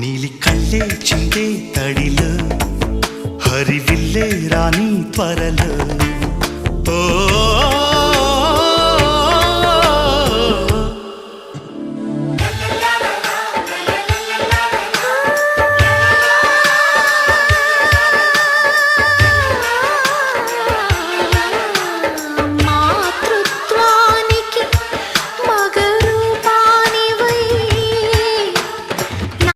నీలి కళ్ళే చిందే తడిలో హరివిల్లే రాణి త్వరలో ఓ